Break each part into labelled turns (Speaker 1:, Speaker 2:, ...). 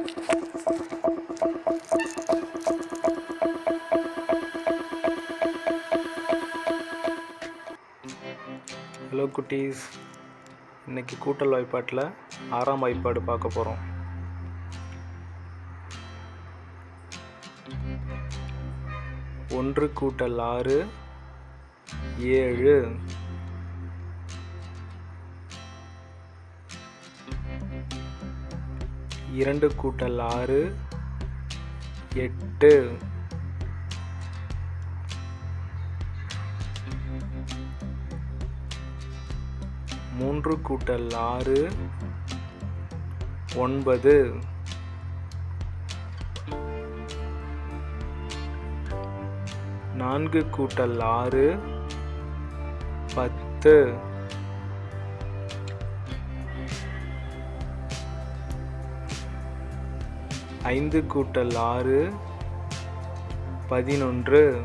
Speaker 1: Hello குட்டீஸ். இன்னைக்கு கூட்டல் வாய்ப்பாட்டில் ஆறாம் வாய்ப்பாடு பார்க்க போகிறோம் ஒன்று கூட்டல் ஆறு ஏழு. இரண்டு கூட்டல் ஆறு எட்டு. மூன்று கூட்டல் ஆறு ஒன்பது. நான்கு கூட்டல் ஆறு பத்து. ஐந்து கூட்டல் ஆறு பதினொன்று.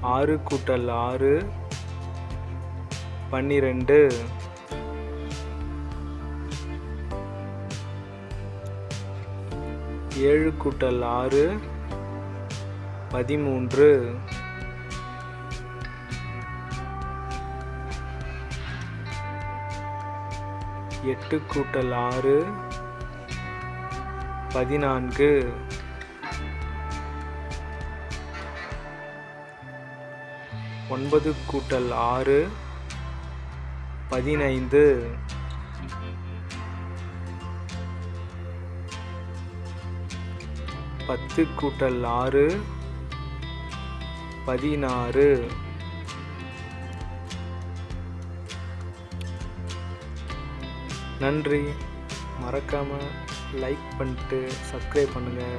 Speaker 1: ஆறு கூட்டல் ஆறு பன்னிரெண்டு. ஏழு கூட்டல் ஆறு பதிமூன்று. எட்டு கூட்டல் ஆறு பதினான்கு. ஒன்பது கூட்டல் ஆறு பதினைந்து. பத்து கூட்டல் ஆறு பதினாறு. நன்றி. மறக்காமல் லைக் பண்ணிட்டு சப்ஸ்கிரைப் பண்ணுங்கள்